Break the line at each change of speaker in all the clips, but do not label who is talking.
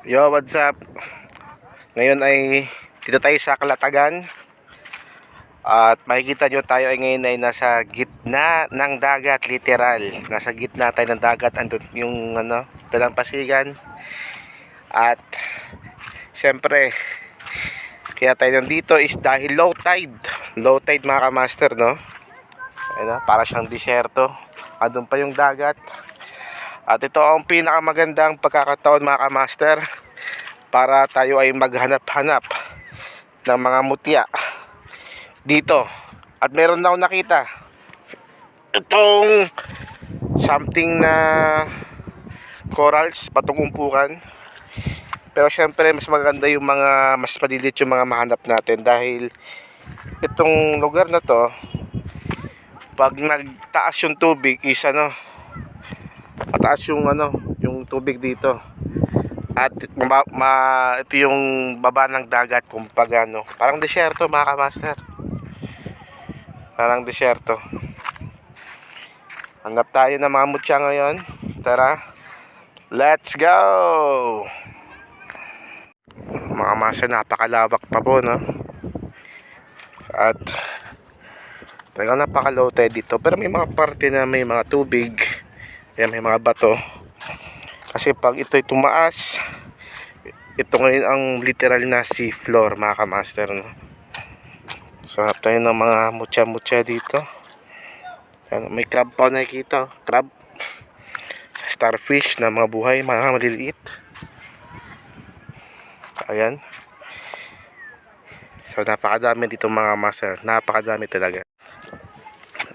Yo, what's up? Ngayon ay dito tayo sa Kalatagan. At makikita nyo tayo ay ngayon ay nasa gitna ng dagat, literal. Nasa gitna tayo ng dagat, andun yung ano, dalampasigan. At syempre, kaya tayo nandito is dahil low tide. Low tide mga kamaster, no? Ayun para siyang disyerto. Andun pa yung dagat. At ito ang pinakamagandang pagkakataon mga kamaster para tayo ay maghanap-hanap ng mga mutya dito. At meron na ako nakita itong something na corals, patong umpukan. Pero syempre mas maganda yung mga mas malilit yung mga mahanap natin dahil itong lugar na to pag nagtaas yung tubig is ano mataas yung ano, yung tubig dito. At ma, ma- ito yung baba ng dagat kung pag ano. Parang desierto mga kamaster. Parang desierto. Hanap tayo ng mga mutya ngayon. Tara. Let's go! Mga master, napakalawak pa po, no? At talagang napaka-low tide dito. Pero may mga parte na may mga tubig. Ayan, may mga bato. Kasi pag ito'y tumaas, ito ngayon ang literal na sea floor, mga kamaster. No? So, harap tayo ng mga mutya-mutya dito. Ayan, may crab pa nakikita. oh. Crab. Starfish na mga buhay, mga maliliit. Ayan. So, napakadami dito mga master. Napakadami talaga.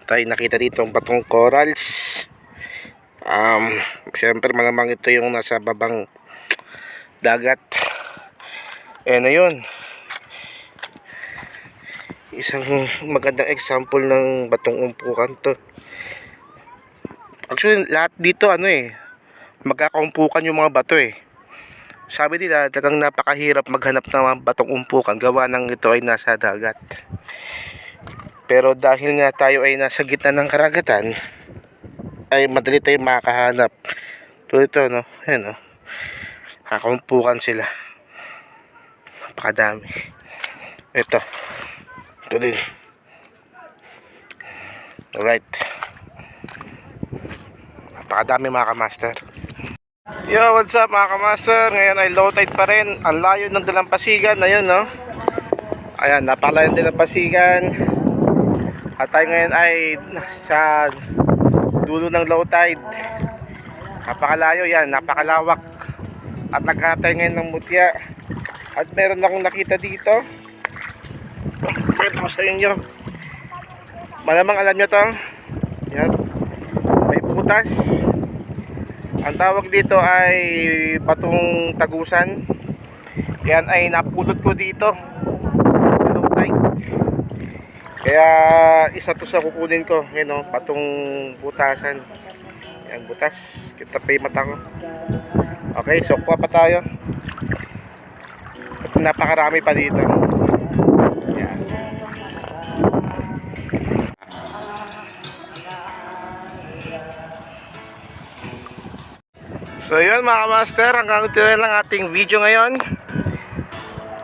Tayo nakita dito ang batong corals. Um, syempre malamang ito yung nasa babang dagat. Eh na yun. Isang magandang example ng batong umpukan to. Actually, lahat dito ano eh, magkakaumpukan yung mga bato eh. Sabi nila, talagang napakahirap maghanap ng mga batong umpukan gawa ng ito ay nasa dagat. Pero dahil nga tayo ay nasa gitna ng karagatan, ay madali tayong makakahanap. Tulad ito, no? Ayan, no? Kakumpukan sila. Napakadami. Ito. Ito din. Alright. Napakadami mga kamaster. Yo, what's up mga kamaster? Ngayon ay low tide pa rin. Ang layo ng dalampasigan. Ayun, no? Ayan, napakalayo ng dalampasigan. At tayo ngayon ay sa dulo ng low tide. Napakalayo yan, napakalawak. At naghahanap tayo ngayon ng mutya. At meron akong nakita dito. Kwento ko sa inyo. Malamang alam nyo to. Yan. May butas. Ang tawag dito ay batong tagusan. Yan ay napulot ko dito. Kaya isa to sa kukunin ko, yun o, patong butasan. Yan, butas. Kita pa yung mata ko. Okay, so kuha pa tayo. At napakarami pa dito. Yan. So yun mga master, hanggang ito lang ating video ngayon.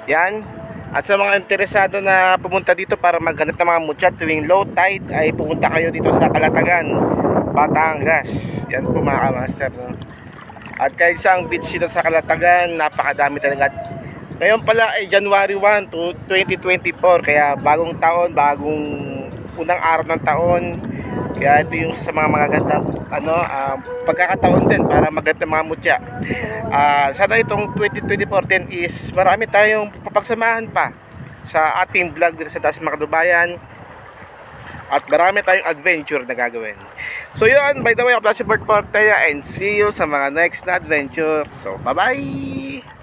Yan. At sa mga interesado na pumunta dito para maghanap ng mga mutya tuwing low tide ay pumunta kayo dito sa Kalatagan, Batangas. Yan po mga kamaster. No? At kahit saang beach dito sa Kalatagan, napakadami talaga. At Ngayon pala ay January 1 to 2024 kaya bagong taon, bagong unang araw ng taon. Kaya ito yung sa mga mga ganda ano, ah, pagkakataon din para maganda mga mutya. Ah, sana itong 2024 din is marami tayong papagsamahan pa sa ating vlog dito sa Das Makadubayan. At marami tayong adventure na gagawin. So yun, by the way, ako si Bert Portella and see you sa mga next na adventure. So, bye-bye!